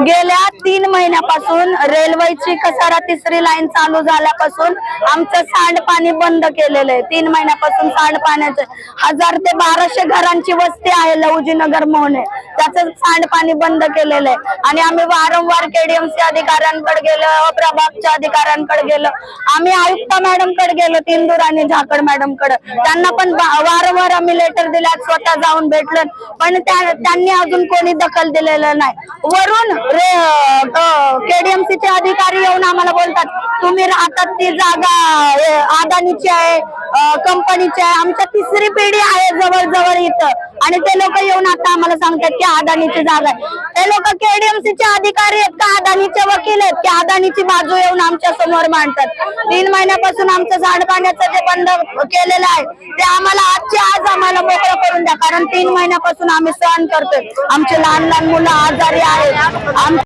गेल्या तीन महिन्यापासून रेल्वेची कसारा तिसरी लाईन चालू झाल्यापासून आमचं सांडपाणी बंद केलेलं आहे. तीन महिन्यापासून सांडपाण्याचं हजार ते बाराशे घरांची वस्ती आहे लवजीनगर मोहने. त्याचं सांडपाणी बंद केलेलं आहे. आणि आम्ही वारंवार केडीएमसी अधिकाऱ्यांकडे गेलो प्रभागच्या अधिकाऱ्यांकडे गेलो. आम्ही आयुक्त मॅडमकडे गेलो इंदूर आणि झाकड मॅडमकडे त्यांना पण वारंवार आम्ही लेटर दिल्यात स्वतः जाऊन भेटलो. पण त्या- त्यांनी अजून कोणी दखल दिलेलं नाही. वरून केडीएमसी चे अधिकारी येऊन आम्हाला बोलतात तुम्ही राहतात ती जागा अदानीची आहे कंपनीची आहे. आमच्या तिसरी पिढी आहे जवळ जवळ इथं. आणि ते लोक येऊन आता आम्हाला सांगतात की अदानीची जागा आहे. ते लोक केडीएमसी चे अधिकारी आहेत का? अदानीचे वकील आहेत की अदानीची बाजू येऊन आमच्यासमोर मांडतात? तीन महिन्यापासून आमचं सांडपाण्याचं जे बंद केलेलं आहे ते आम्हाला आजची आज आम्हाला मोकळं करून द्या. कारण तीन महिन्यापासून आम्ही सहन करतोय. आमचे लहान लहान मुलं आजारी आहेत.